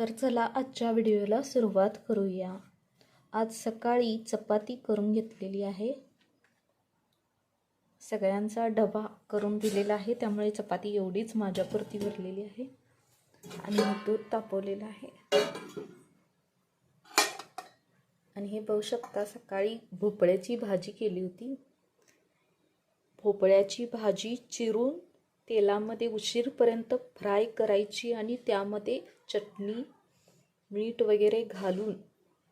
तर चला आजच्या व्हिडिओला सुरुवात करूया. आज सकाळी चपाती करून घेतलेली आहे. सगळ्यांचा डबा करून दिलेला आहे त्यामुळे चपाती एवढीच माझ्यापुरती भरलेली आहे आणि दूध तापवलेलं आहे. आणि हे बघू शकता सकाळी भोपळ्याची भाजी केली होती. भोपळ्याची भाजी चिरून तेलामध्ये उशीरपर्यंत फ्राय करायची आणि त्यामध्ये चटणी मीठ वगैरे घालून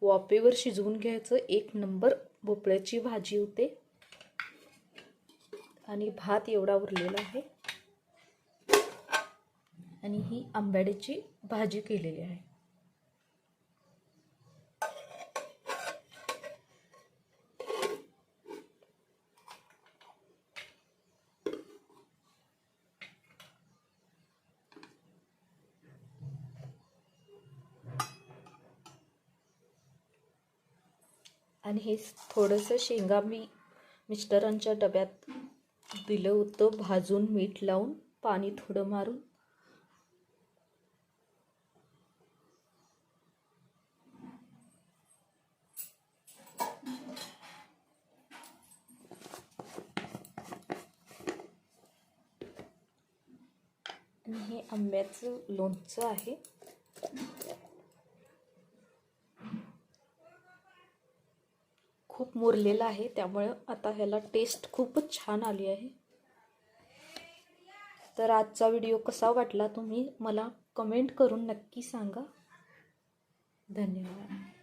वाफेवर शिजवून घ्यायचं. एक नंबर भोपळ्याची भाजी होते. आणि भात एवढा उरलेला आहे. आणि ही आंबाड्याची भाजी केलेली आहे. आणि हे थोडंसं शेंगा मी मिस्टरांच्या डब्यात दिलं होतं. भाजून मीठ लावून पाणी थोडं मारून. आणि हे आंब्याचं लोणचं आहे. खूप मुरलेलं आहे. त्यामुळं आता ह्याला टेस्ट खूपच छान आली आहे. तर आजचा व्हिडिओ कसा वाटला तुम्ही मला कमेंट करून नक्की सांगा. धन्यवाद.